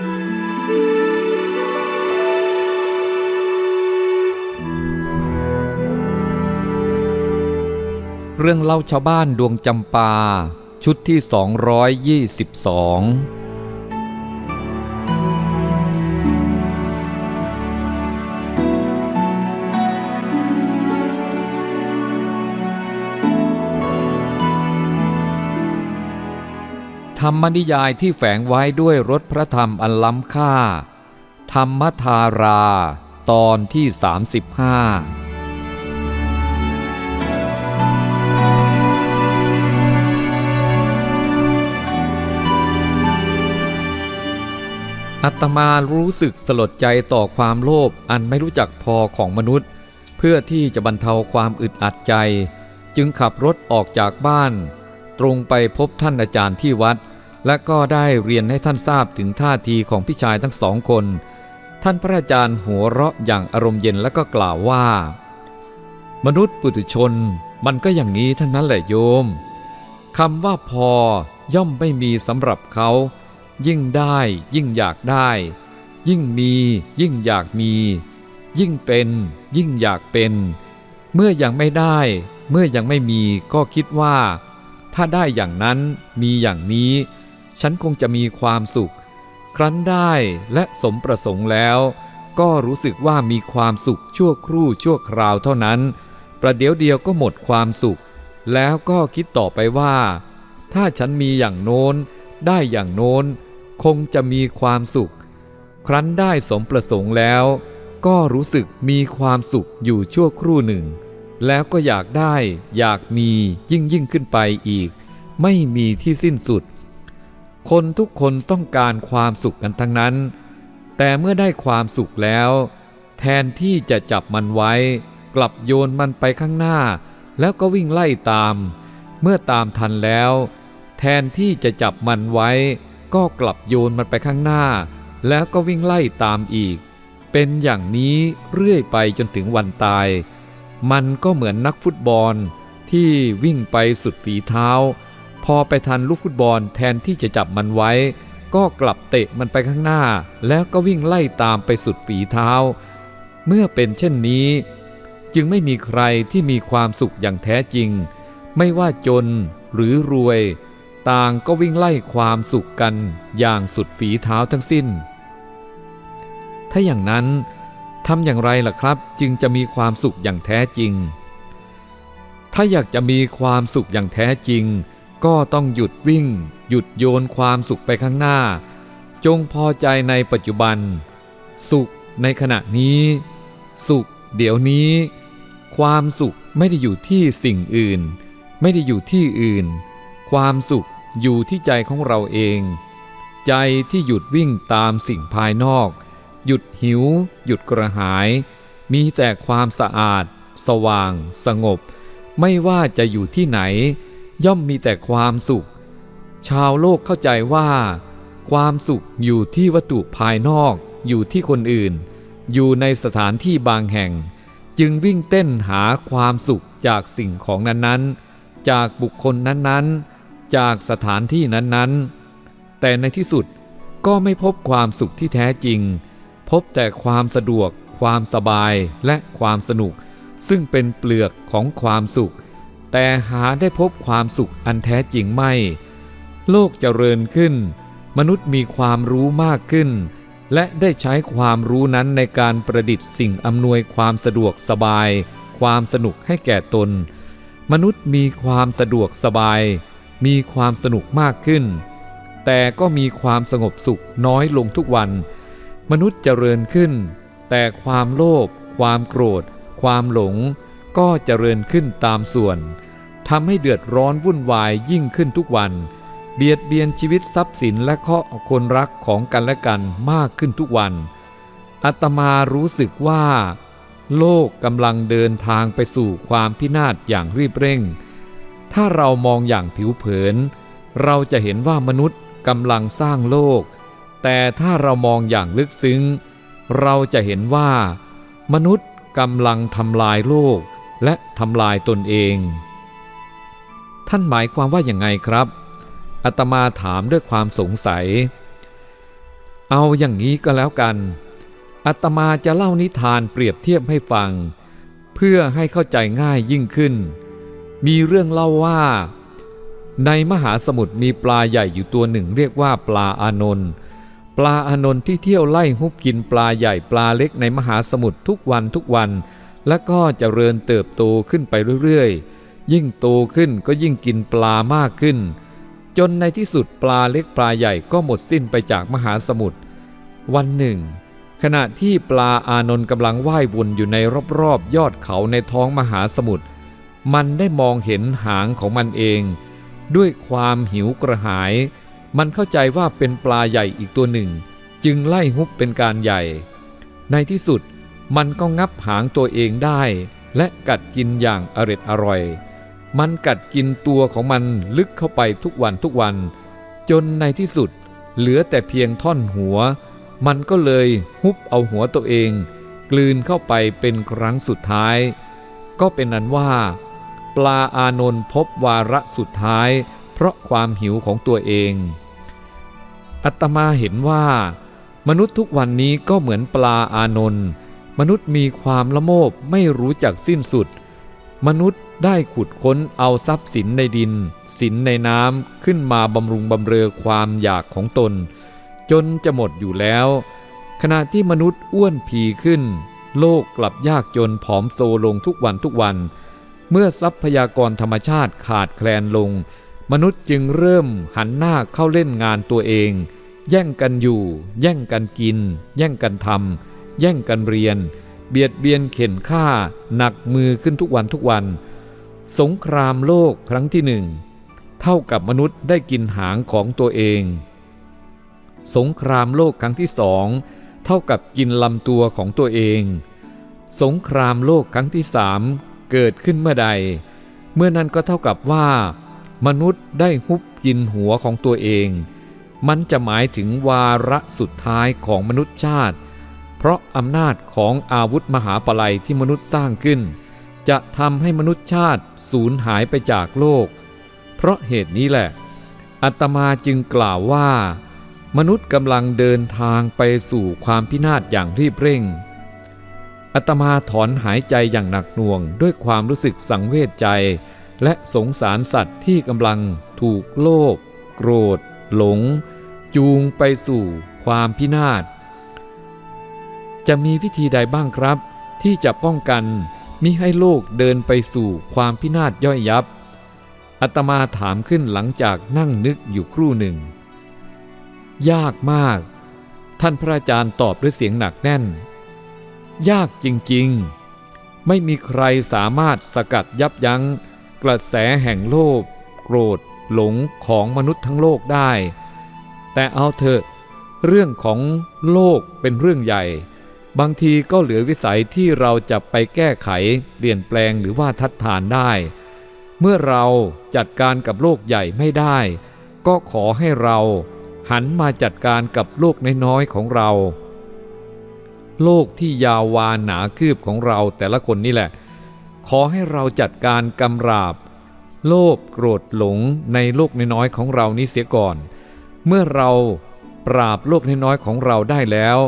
เรื่องเล่าชาวบ้านดวงจำปา ชุดที่ 222 ธรรมนิยายที่แฝงไว้ด้วยรถพระธรรมอันล้ำค่า ธรรมธารา ตอนที่ 35อัตมารู้สึกสลดใจต่อความโลภอันไม่รู้จักพอของมนุษย์ เพื่อที่จะบรรเทาความอึดอัดใจ จึงขับรถออกจากบ้าน ตรงไปพบท่านอาจารย์ที่วัด และก็ได้เรียนให้ท่านทราบถึงท่าทีของพี่ชายทั้งสองคน ท่านพระอาจารย์หัวเราะอย่างอารมณ์เย็นและก็กล่าวว่า มนุษย์ปุถุชนมันก็อย่างนี้ทั้งนั้นแหละโยมคำว่าพอย่อมไม่มีสำหรับเขา ยิ่งได้ยิ่งอยากได้ ยิ่งมี ยิ่งอยากมี ยิ่งเป็น ยิ่งอยากเป็น เมื่อยังไม่ได้ เมื่อยังไม่มีก็คิดว่า ถ้าได้อย่างนั้นมีอย่างนี้ ฉันคงจะมีความสุข ครั้นได้และสมประสงค์แล้ว ก็รู้สึกว่ามีความสุขชั่วครู่ชั่วคราวเท่านั้น ประเดี๋ยวเดียวก็หมดความสุข แล้วก็คิดต่อไปว่า ถ้าฉันมีอย่างโน้น ได้อย่างโน้น คงจะมีความสุข ครั้นได้สมประสงค์แล้ว ก็รู้สึกมีความสุขอยู่ชั่วครู่หนึ่ง แล้วก็อยากได้อยากมียิ่งยิ่งขึ้นไปอีก ไม่มีที่สิ้นสุด คนทุกคนต้องการความสุขกันทั้งนั้น แต่เมื่อได้ความสุขแล้ว แทนที่จะจับมันไว้ กลับโยนมันไปข้างหน้า แล้วก็วิ่งไล่ตาม เมื่อตามทันแล้ว แทนที่จะจับมันไว้ ก็กลับโยนมันไปข้างหน้า แล้วก็วิ่งไล่ตามอีก เป็นอย่างนี้เรื่อยไปจนถึงวันตาย มันก็เหมือนนักฟุตบอลที่วิ่งไปสุดฝีเท้า พอไปทันลูกฟุตบอลแทนที่จะจับมันไว้ ก็กลับเตะมันไปข้างหน้า แล้วก็วิ่งไล่ตามไปสุดฝีเท้า เมื่อเป็นเช่นนี้ จึงไม่มีใครที่มีความสุขอย่างแท้จริง ไม่ว่าจนหรือรวย ต่างก็วิ่งไล่ความสุขกันอย่างสุดฝีเท้าทั้งสิ้น ถ้าอย่างนั้น ทำอย่างไรล่ะครับ จึงจะมีความสุขอย่างแท้จริง ถ้าอยากจะมีความสุขอย่างแท้จริง ก็ต้องหยุดวิ่ง หยุดโยนความสุขไปข้างหน้า จงพอใจในปัจจุบัน สุขในขณะนี้ สุขเดี๋ยวนี้ ความสุขไม่ได้อยู่ที่สิ่งอื่น ไม่ได้อยู่ที่อื่น ความสุขอยู่ที่ใจของเราเอง ใจที่หยุดวิ่งตามสิ่งภายนอก หยุดหิว หยุดกระหาย มีแต่ความสะอาด สว่าง สงบ ไม่ว่าจะอยู่ที่ไหน ย่อมมีแต่ความสุข ชาวโลกเข้าใจว่า ความสุขอยู่ที่วัตถุภายนอก อยู่ที่คนอื่น อยู่ในสถานที่บางแห่ง จึงวิ่งเต้นหาความสุขจากสิ่งของนั้นๆ จากบุคคลนั้นๆ จากสถานที่นั้นๆ แต่ในที่สุดก็ไม่พบความสุขที่แท้จริง พบแต่ความสะดวก ความสบายและความสนุก ซึ่งเป็นเปลือกของความสุข แต่หาได้พบความสุขอันแท้จริงไม่ โลกเจริญขึ้น มนุษย์มีความรู้มากขึ้น และได้ใช้ความรู้นั้นในการประดิษฐ์สิ่งอำนวยความสะดวกสบาย ความสนุกให้แก่ตน มนุษย์มีความสะดวกสบาย มีความสนุกมากขึ้น แต่ก็มีความสงบสุขน้อยลงทุกวัน มนุษย์เจริญขึ้น แต่ความโลภความโกรธ ความหลง ก็เจริญขึ้นตามส่วนทำให้เดือดร้อนวุ่นวายยิ่งขึ้นทุกวัน เบียดเบียนชีวิตทรัพย์สินและเคาะคนรักของกันและกันมากขึ้นทุกวันอาตมารู้สึกว่า โลกกำลังเดินทางไปสู่ความพินาศอย่างรีบเร่ง ถ้าเรามองอย่างผิวเผิน เราจะเห็นว่ามนุษย์กำลังสร้างโลก แต่ถ้าเรามองอย่างลึกซึ้ง เราจะเห็นว่า มนุษย์กำลังทำลายโลกและทำลายตนเอง ท่านหมายความว่าอย่างไงครับอาตมาถามด้วยความสงสัย เอาอย่างนี้ก็แล้วกันอาตมาจะเล่านิทานเปรียบเทียบให้ฟัง เพื่อให้เข้าใจง่ายยิ่งขึ้น มีเรื่องเล่าว่า ในมหาสมุทรมีปลาใหญ่อยู่ตัวหนึ่งเรียกว่าปลาอานนท์ ลาอานนท์ที่เที่ยวไล่ฮุบกินปลาใหญ่ปลาเล็กในมหาสมุทรทุกวันทุกวัน และก็เจริญเติบโตขึ้นไปเรื่อยๆ ยิ่งโตขึ้นก็ยิ่งกินปลามากขึ้น จนในที่สุดปลาเล็กปลาใหญ่ก็หมดสิ้นไปจากมหาสมุทรวันหนึ่ง ขณะที่ปลาอานนท์กำลังว่ายวนอยู่ในรอบๆยอดเขาในท้องมหาสมุทรมันได้มองเห็นหางของมันเอง ด้วยความหิวกระหาย มันเข้าใจว่าเป็นปลาใหญ่อีกตัวหนึ่ง จึงไล่ฮุบเป็นการใหญ่ ในที่สุดมันก็งับหางตัวเองได้ และกัดกินอย่างอร็ดอร่อย มันกัดกินตัวของมันลึกเข้าไปทุกวันทุกวัน จนในที่สุด เหลือแต่เพียงท่อนหัว มันก็เลยฮุบเอาหัวตัวเอง กลืนเข้าไปเป็นครั้งสุดท้าย ก็เป็นนั้นว่า ปลาอานนท์พบวาระสุดท้าย เพราะความหิวของตัวเอง อัตมาเห็นว่า มนุษย์ทุกวันนี้ก็เหมือนปลาอานนท์มนุษย์มีความละโมบไม่รู้จักสิ้นสุด มนุษย์ได้ขุดค้นเอาทรัพย์สินในดิน สินในน้ำขึ้นมาบำรุงบำเรอความอยากของตน จนจะหมดอยู่แล้ว ขณะที่มนุษย์อ้วนผีขึ้น โลกกลับยากจนผอมโซลงทุกวันทุกวัน เมื่อทรัพยากรธรรมชาติขาดแคลนลง มนุษย์จึงเริ่มหันหน้าเข้าเล่นงานตัวเอง แย่งกันอยู่ แย่งกันกิน แย่งกันทำแย่งกันเรียน เบียดเบียนเข็นฆ่า หนักมือขึ้นทุกวันทุกวัน สงครามโลกครั้งที่หนึ่งเท่ากับมนุษย์ได้กินหางของตัวเอง สงครามโลกครั้งที่สองเท่ากับกินลำตัวของตัวเอง สงครามโลกครั้งที่สามเกิดขึ้นเมื่อใด เมื่อนั้นก็เท่ากับว่า มนุษย์ได้ฮุบกินหัวของตัวเอง มันจะหมายถึงวาระสุดท้ายของมนุษยชาติ เพราะอำนาจของอาวุธมหาปลัยที่มนุษย์สร้างขึ้น จะทำให้มนุษยชาติสูญหายไปจากโลก เพราะเหตุนี้แหละ อัตมาจึงกล่าวว่า มนุษย์กำลังเดินทางไปสู่ความพินาศอย่างรีบเร่งอัตมาถอนหายใจอย่างหนักหน่วงด้วยความรู้สึกสังเวชใจ และสงสารสัตว์ที่กำลังถูกโลภโกรธ หลง จูงไปสู่ความพินาศ จะมีวิธีใดบ้างครับ ที่จะป้องกันมิให้โลกเดินไปสู่ความพินาศย่อยยับ อัตมาถามขึ้นหลังจากนั่งนึกอยู่ครู่หนึ่ง ยากมาก ท่านพระอาจารย์ตอบด้วยเสียงหนักแน่น ยากจริงๆ ไม่มีใครสามารถสกัดยับยั้ง กระแสแห่งโลภโกรธ หลงของมนุษย์ทั้งโลกได้ แต่เอาเถอะ เรื่องของโลกเป็นเรื่องใหญ่ บางทีก็เหลือวิสัยที่เราจะไปแก้ไข เปลี่ยนแปลงหรือว่าทัดทานได้ เมื่อเราจัดการกับโลกใหญ่ไม่ได้ ก็ขอให้เราหันมาจัดการกับโลกน้อยๆของเรา โลกที่ยาววานหนาคืบของเราแต่ละคนนี่แหละ ขอให้เราจัดการกำราบ โลภโกรธหลงในโลกน้อยๆของเรานี้เสียก่อน เมื่อเราปราบโลกน้อยๆของเราได้แล้ว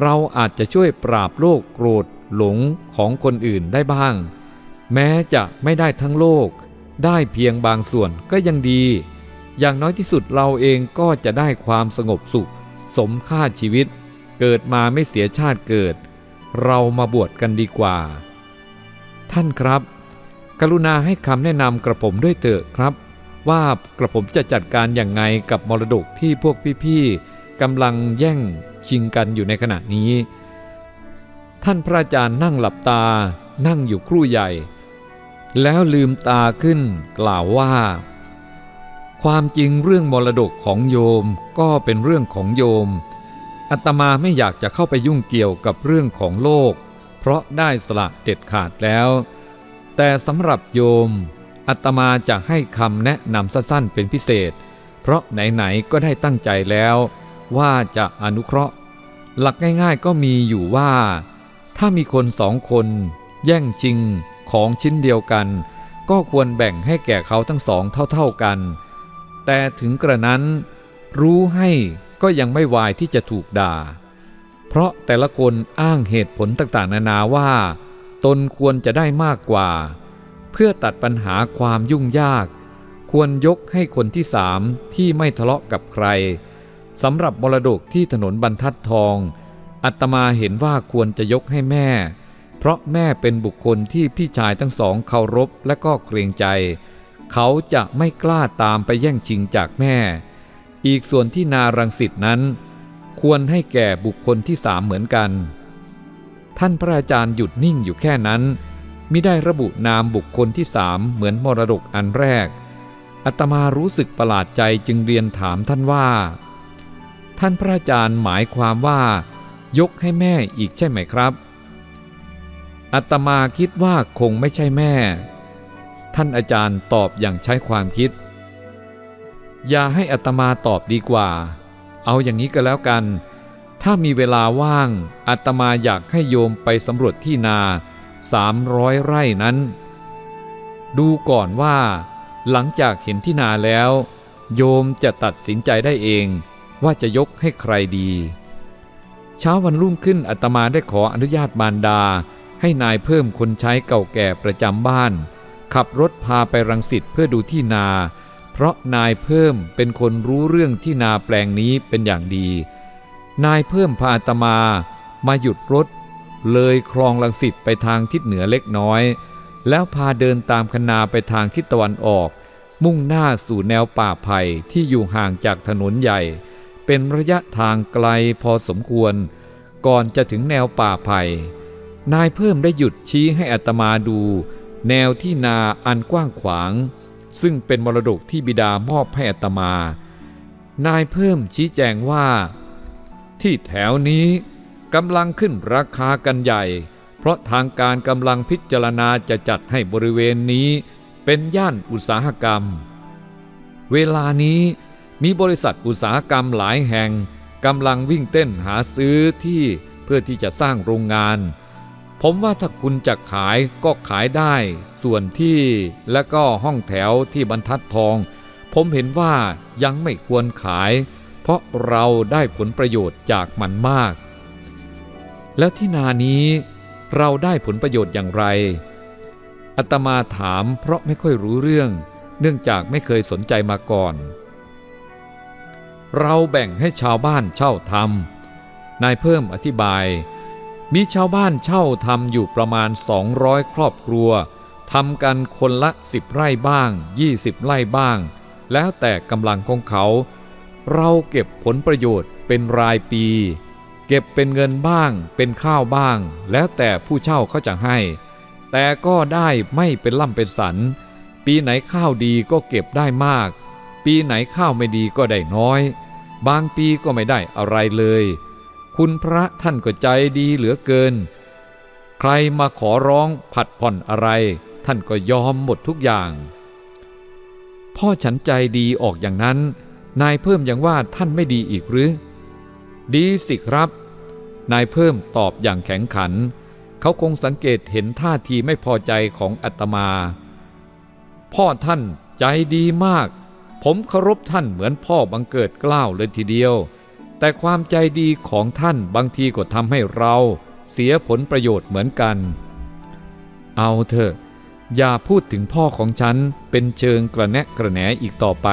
เราอาจจะช่วยปราบโลกโกรธหลงของคนอื่นได้บ้าง แม้จะไม่ได้ทั้งโลก ได้เพียงบางส่วนก็ยังดี อย่างน้อยที่สุดเราเองก็จะได้ความสงบสุข สมค่าชีวิต เกิดมาไม่เสียชาติเกิด เรามาบวชกันดีกว่า ท่านครับ กรุณาให้คำแนะนำกระผมด้วยเถอะครับ ว่ากระผมจะจัดการอย่างไงกับมรดกที่พวกพี่ๆกำลังแย่งชิงกันอยู่ในขณะนี้ ท่านพระอาจารย์นั่งหลับตา นั่งอยู่ครู่ใหญ่ แล้วลืมตาขึ้นกล่าวว่า ความจริงเรื่องมรดกของโยมก็เป็นเรื่องของโยมอาตมาไม่อยากจะเข้าไปยุ่งเกี่ยวกับเรื่องของโลก เพราะได้สละเด็ดขาดแล้ว แต่สำหรับโยมอาตมาจะให้คำแนะนำสั้นๆเป็นพิเศษ เพราะไหนๆก็ได้ตั้งใจแล้ว ว่าจะอนุเคราะห์ หลักง่ายๆก็มีอยู่ว่า ถ้ามีคนสองคน แย่งชิงของชิ้นเดียวกัน ก็ควรแบ่งให้แก่เขาทั้งสองเท่าๆกัน แต่ถึงกระนั้นรู้ให้ก็ยังไม่วายที่จะถูกด่า เพราะแต่ละคนอ้างเหตุผลต่างๆ นานาว่า ตนควรจะได้มากกว่า เพื่อตัดปัญหาความยุ่งยาก ควรยกให้คนที่สามที่ไม่ทะเลาะกับใครสำหรับมรดกที่ถนนบรรทัดทอง อัตมาเห็นว่าควรจะยกให้แม่ เพราะแม่เป็นบุคคลที่พี่ชายทั้งสองเคารพและก็เกรงใจ เขาจะไม่กล้าตามไปแย่งชิงจากแม่ อีกส่วนที่นารังสิตนั้น ควรให้แก่บุคคลที่สามเหมือนกัน ท่านพระอาจารย์หยุดนิ่งอยู่แค่นั้นมิได้ระบุนามบุคคลที่สามเหมือนมรดกอันแรก อัตมารู้สึกประหลาดใจจึงเรียนถามท่านว่า ท่านพระอาจารย์หมายความว่า ยกให้แม่อีกใช่ไหมครับ อัตมาคิดว่าคงไม่ใช่แม่ ท่านอาจารย์ตอบอย่างใช้ความคิด อย่าให้อัตมาตอบดีกว่า เอาอย่างนี้ก็แล้วกัน ถ้ามีเวลาว่างอัตมาอยากให้โยมไปสำรวจที่นาสามร้อยไร่นั้น ดูก่อนว่า หลังจากเห็นที่นาแล้ว โยมจะตัดสินใจได้เองว่าจะยกให้ใครดี เช้าวันรุ่งขึ้นอาตมาได้ขออนุญาตมารดา ให้นายเพิ่มคนใช้เก่าแก่ประจำบ้าน ขับรถพาไปรังสิตเพื่อดูที่นา เพราะนายเพิ่มเป็นคนรู้เรื่องที่นาแปลงนี้เป็นอย่างดี นายเพิ่มพาอาตมามาหยุดรถ เลยคลองลังสิตไปทางทิศเหนือเล็กน้อย แล้วพาเดินตามคนาไปทางทิศตะวันออก มุ่งหน้าสู่แนวป่าไผ่ที่อยู่ห่างจากถนนใหญ่ เป็นระยะทางไกลพอสมควร ก่อนจะถึงแนวป่าไผ่นายเพิ่มได้หยุดชี้ให้อัตมาดู แนวที่นาอันกว้างขวาง ซึ่งเป็นมรดกที่บิดามอบให้อัตมา นายเพิ่มชี้แจงว่า ที่แถวนี้กำลังขึ้นราคากันใหญ่ เพราะทางการกำลังพิจารณาจะจัดให้บริเวณนี้เป็นย่านอุตสาหกรรม เวลานี้มีบริษัทอุตสาหกรรมหลายแห่งกำลังวิ่งเต้นหาซื้อที่เพื่อที่จะสร้างโรงงาน ผมว่าถ้าคุณจะขายก็ขายได้ ส่วนที่และก็ห้องแถวที่บรรทัดทอง ผมเห็นว่ายังไม่ควรขาย เพราะเราได้ผลประโยชน์จากมันมาก แล้วที่นานี้เราได้ผลประโยชน์อย่างไรอาตมาถามเพราะไม่ค่อยรู้เรื่อง เนื่องจากไม่เคยสนใจมาก่อน เราแบ่งให้ชาวบ้านเช่าทำนายเพิ่มอธิบาย มีชาวบ้านเช่าทำอยู่ประมาณ 200 ครอบครัวทำกันคนละ 10 ไร่บ้าง 20 ไร่บ้าง แล้วแต่กำลังของเขา เราเก็บผลประโยชน์เป็นรายปี เก็บเป็นเงินบ้าง เป็นข้าวบ้าง แล้วแต่ผู้เช่าเขาจะให้ แต่ก็ได้ไม่เป็นล่ำเป็นสัน ปีไหนข้าวดีก็เก็บได้มาก ปีไหนข้าวไม่ดีก็ได้น้อย บางปีก็ไม่ได้อะไรเลย คุณพระท่านก็ใจดีเหลือเกิน ใครมาขอร้องผัดผ่อนอะไร ท่านก็ยอมหมดทุกอย่าง พ่อฉันใจดีออกอย่างนั้น นายเพิ่มยังว่าท่านไม่ดีอีกหรือ ดีสิครับ นายเพิ่มตอบอย่างแข็งขัน เขาคงสังเกตเห็นท่าทีไม่พอใจของอาตมา พ่อท่านใจดีมาก ผมเคารพท่านเหมือนพ่อบังเกิดกล้าวเลยทีเดียว แต่ความใจดีของท่านบางทีก็ทำให้เราเสียผลประโยชน์เหมือนกัน เอาเถอะ อย่าพูดถึงพ่อของฉันเป็นเชิงกระแนะกระแหนอีกต่อไป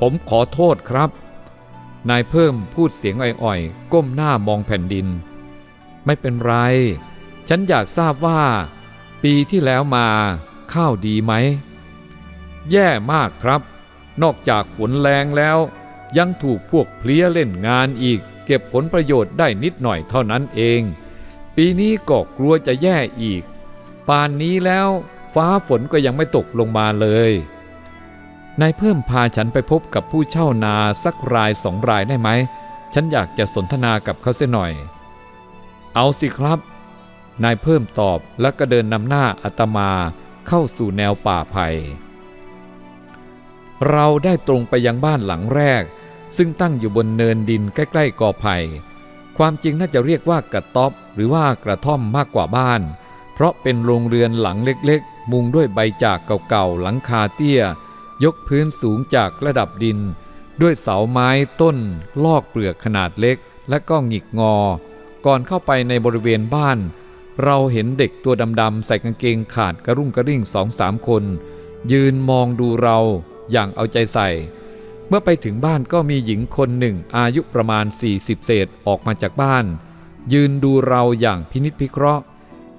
ผมขอโทษครับ นายเพิ่มพูดเสียงอ่อยๆ ก้มหน้ามองแผ่นดิน ไม่เป็นไร ฉันอยากทราบว่า ปีที่แล้วมาข้าวดีไหม แย่มากครับ นอกจากฝนแรงแล้ว ยังถูกพวกเพลี้ยเล่นงานอีก เก็บผลประโยชน์ได้นิดหน่อยเท่านั้นเอง ปีนี้ก็กลัวจะแย่อีก ป่านนี้แล้วฟ้าฝนก็ยังไม่ตกลงมาเลยนายเพิ่มพาฉันไปพบกับผู้เช่านาสักรายสองรายได้ไหม ฉันอยากจะสนทนากับเขาเสียหน่อย เอาสิครับ นายเพิ่มตอบแล้วก็เดินนำหน้าอาตมาเข้าสู่แนวป่าไผ่เราได้ตรงไปยังบ้านหลังแรก ซึ่งตั้งอยู่บนเนินดินใกล้ ๆกอไผ่ความจริงน่าจะเรียกว่ากระต๊อบ หรือว่ากระท่อมมากกว่าบ้าน เพราะเป็นโรงเรือนหลังเล็กๆ มุงด้วยใบจากเก่าๆหลังคาเตี้ย ยกพื้นสูงจากระดับดิน ด้วยเสาไม้ต้น ลอกเปลือกขนาดเล็ก และก็หงิกงอ ก่อนเข้าไปในบริเวณบ้าน เราเห็นเด็กตัวดำๆใส่กางเกงขาดกระรุ่งกระริ่งสองสามคน ยืนมองดูเราอย่างเอาใจใส่ เมื่อไปถึงบ้านก็มีหญิงคนหนึ่งอายุประมาณ 40 เศษออกมาจากบ้าน ยืนดูเราอย่างพินิจพิเคราะห์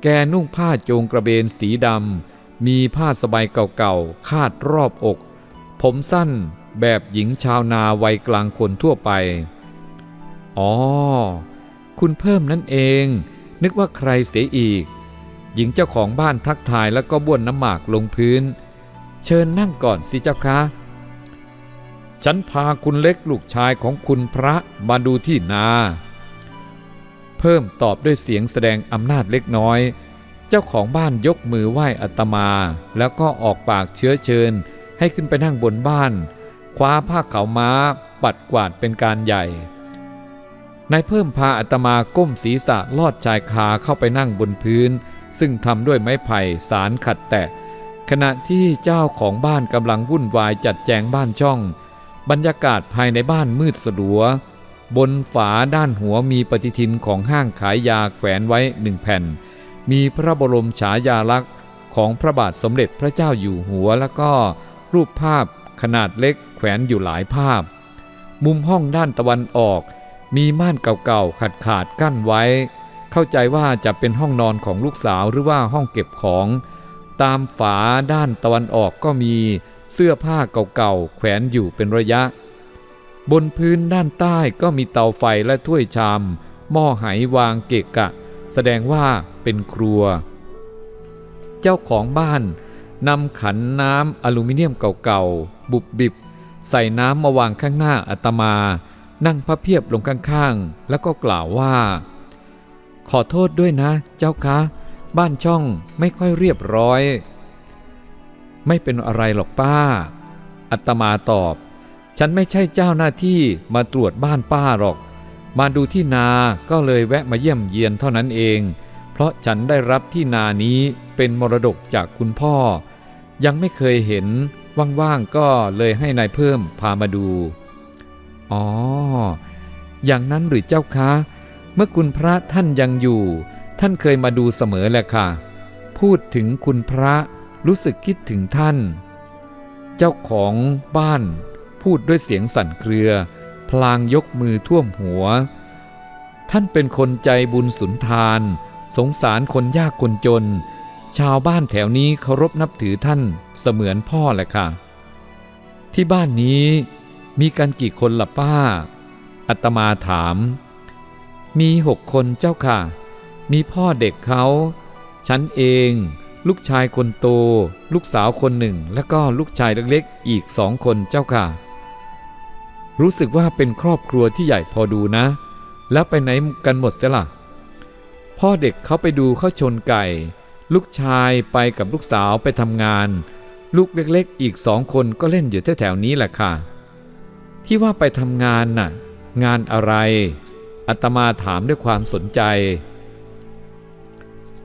แกนุ่งผ้าโจงกระเบนสีดำ มีผ้าสบายเก่าๆ คาดรอบอก ผมสั้นแบบหญิงชาวนาวัยกลางคนทั่วไป อ๋อ คุณเพิ่มนั่นเอง นึกว่าใครเสียอีก หญิงเจ้าของบ้านทักทายแล้วก็บ้วนน้ำหมากลงพื้น เชิญนั่งก่อนสิเจ้าคะ ฉันพาคุณเล็กลูกชายของคุณพระมาดูที่นา เพิ่มตอบด้วยเสียงแสดงอำนาจเล็กน้อย เจ้าของบ้านยกมือไหว้อัตมา แล้วก็ออกปากเชื้อเชิญ ให้ขึ้นไปนั่งบนบ้าน คว้าผ้าขาวม้า ปัดกวาดเป็นการใหญ่ นายเพิ่มพาอัตมาก้มศีรษะลอดชายคาเข้าไปนั่งบนพื้น ซึ่งทำด้วยไม้ไผ่สารขัดแตะ ขณะที่เจ้าของบ้านกำลังวุ่นวายจัดแจงบ้านช่อง บรรยากาศภายในบ้านมืดสลัว บนฝาด้านหัวมีปฏิทินของห้างขายยาแขวนไว้หนึ่งแผ่น มีพระบรมฉายาลักษณ์ของพระบาทสมเด็จพระเจ้าอยู่หัวแล้วก็รูปภาพขนาดเล็กแขวนอยู่หลายภาพ มุมห้องด้านตะวันออก มีม่านเก่าๆขาดขาดกั้นไว้ เข้าใจว่าจะเป็นห้องนอนของลูกสาวหรือว่าห้องเก็บของ ตามฝาด้านตะวันออกก็มี เสื้อผ้าเก่าๆแขวนอยู่เป็นระยะ บนพื้นด้านใต้ก็มีเตาไฟและถ้วยชาม หม้อไหวางเกะกะ แสดงว่าเป็นครัว เจ้าของบ้านนำขันน้ำอลูมิเนียมเก่าๆ บุบบิบ ใส่น้ำมาวางข้างหน้าอาตมา นั่งพระเพียบลงข้างๆ แล้วก็กล่าวว่า ขอโทษด้วยนะ เจ้าคะ บ้านช่องไม่ค่อยเรียบร้อย ไม่เป็นอะไรหรอกป้า อัตมาตอบ ฉันไม่ใช่เจ้าหน้าที่มาตรวจบ้านป้าหรอก มาดูที่นา ก็เลยแวะมาเยี่ยมเยียนเท่านั้นเอง เพราะฉันได้รับที่นานี้เป็นมรดกจากคุณพ่อ ยังไม่เคยเห็น ว่างๆ ก็เลยให้นายเพิ่มพามาดู อ๋อ อย่างนั้นหรือเจ้าคะ เมื่อคุณพระท่านยังอยู่ ท่านเคยมาดูเสมอแหละค่ะ พูดถึงคุณพระ รู้สึกคิดถึงท่าน เจ้าของบ้านพูดด้วยเสียงสั่นเครือ พลางยกมือท่วมหัว ท่านเป็นคนใจบุญสุนทาน สงสารคนยากคนจน ชาวบ้านแถวนี้เคารพนับถือท่านเสมือนพ่อแหละค่ะ ที่บ้านนี้มีกันกี่คนล่ะป้า อัตมาถาม มีหกคนเจ้าค่ะ มีพ่อเด็กเขา ฉันเอง ลูกชายคนโต ลูกสาวคนหนึ่ง และก็ลูกชายเล็กๆ อีกสองคนเจ้าค่ะ รู้สึกว่าเป็นครอบครัวที่ใหญ่พอดูนะ แล้วไปไหนกันหมดเสียล่ะ พ่อเด็กเขาไปดูเขาชนไก่ ลูกชายไปกับลูกสาวไปทำงาน ลูกเล็กๆ อีกสองคนก็เล่นอยู่แถวๆนี้แหละค่ะ ที่ว่าไปทำงานน่ะ งานอะไรอาตมาถามด้วยความสนใจ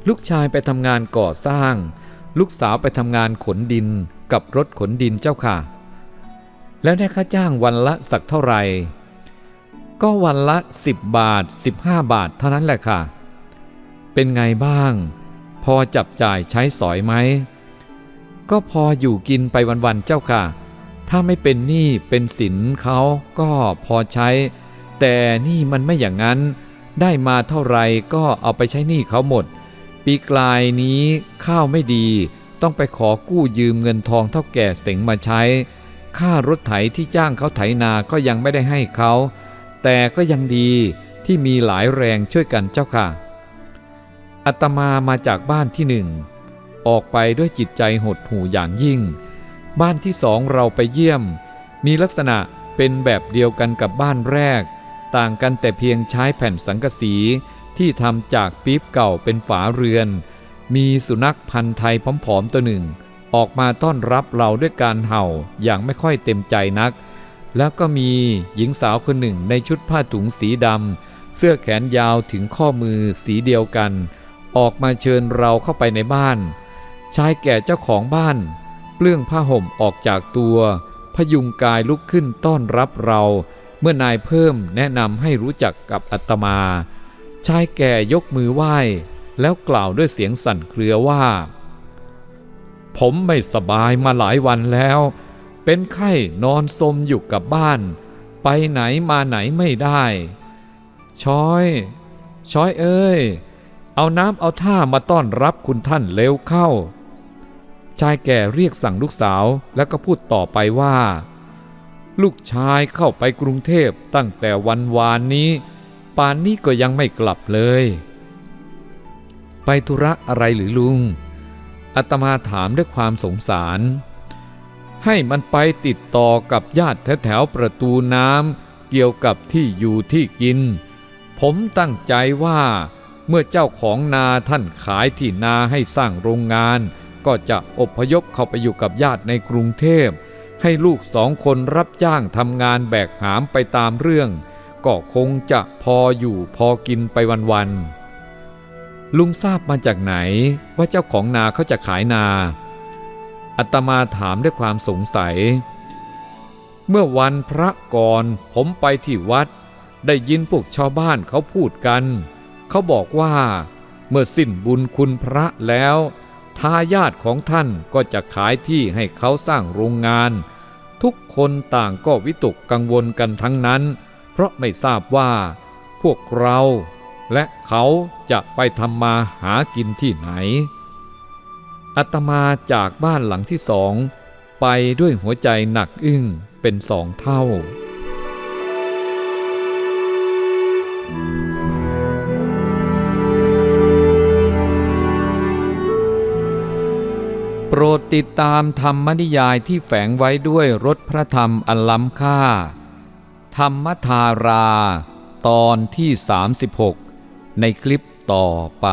ลูกชายไปทำงานก่อสร้าง ลูกสาวไปทำงานขนดินกับรถขนดินเจ้าค่ะ แล้วได้ค่าจ้างวันละสักเท่าไหร่ก็วันละ 10 บาท 15 บาทเท่านั้นแหละค่ะ เป็นไงบ้าง พอจับจ่ายใช้สอยไหม ก็พออยู่กินไปวันๆเจ้าค่ะ ถ้าไม่เป็นหนี้เป็นสินเขาก็พอใช้ แต่นี่มันไม่อย่างนั้น ได้มาเท่าไหรก็เอาไปใช้หนี้เขาหมด ปีกลายนี้ข้าวไม่ดีต้องไปขอกู้ยืมเงินทองเท่าแก่เสงมาใช้ ค่ารถไถที่จ้างเขาไถนาก็ยังไม่ได้ให้เขา แต่ก็ยังดีที่มีหลายแรงช่วยกันเจ้าค่ะอาตมามาจากบ้านที่หนึ่ง ออกไปด้วยจิตใจหดหู่อย่างยิ่ง บ้านที่สองเราไปเยี่ยม มีลักษณะเป็นแบบเดียวกันกับบ้านแรก ต่างกันแต่เพียงใช้แผ่นสังกะสี ที่ทำจากปี๊บเก่าเป็นฝาเรือน มีสุนัขพันธ์ไทยผอมๆตัวหนึ่ง ออกมาต้อนรับเราด้วยการเห่าอย่างไม่ค่อยเต็มใจนัก แล้วก็มีหญิงสาวคนหนึ่งในชุดผ้าถุงสีดำเสื้อแขนยาวถึงข้อมือสีเดียวกัน ออกมาเชิญเราเข้าไปในบ้าน ชายแก่เจ้าของบ้านเปลื้องผ้าห่มออกจากตัวพยุงกายลุกขึ้นต้อนรับเรา เมื่อนายเพิ่มแนะนำให้รู้จักกับอาตมา ชายแก่ยกมือไหว้ แล้วกล่าวด้วยเสียงสั่นเครือว่า ผมไม่สบายมาหลายวันแล้ว เป็นไข้นอนสมอยู่กับบ้าน ไปไหนมาไหนไม่ได้ ช้อย ช้อยเอ้ย เอาน้ำเอาท่ามาต้อนรับคุณท่านเร็วเข้า ชายแก่เรียกสั่งลูกสาวแล้วก็พูดต่อไปว่า ลูกชายเข้าไปกรุงเทพตั้งแต่วันวานนี้ ป่านนี้ก็ยังไม่กลับเลย ไปธุระอะไรหรือลุงอาตมาถามด้วยความสงสาร ให้มันไปติดต่อกับญาติแถวๆประตูน้ำเกี่ยวกับที่อยู่ที่กิน ผมตั้งใจว่าเมื่อเจ้าของนาท่านขายที่นาให้สร้างโรงงาน ก็จะอพยพเข้าไปอยู่กับญาติในกรุงเทพ ให้ลูกสองคนรับจ้างทำงานแบกหามไปตามเรื่อง ก็คงจะพออยู่พอกินไปวันๆลุงทราบมาจากไหนว่าเจ้าของนาเขาจะขายนา อัตมาถามด้วยความสงสัย เมื่อวันพระก่อนผมไปที่วัด ได้ยินพวกชาวบ้านเขาพูดกัน เขาบอกว่า เมื่อสิ้นบุญคุณพระแล้วทายาทของท่านก็จะขายที่ให้เขาสร้างโรงงาน ทุกคนต่างก็วิตกกังวลกันทั้งนั้น เพราะไม่ทราบว่า พวกเราและเขาจะไปทำมาหากินที่ไหนอาตมาจากบ้านหลังที่สอง ไปด้วยหัวใจหนักอึ้งเป็นสองเท่า โปรดติดตามธรรมนิยายที่แฝงไว้ด้วยรสพระธรรมอันล้ำค่า ธรรมธาราตอนที่ 36 ในคลิปต่อไป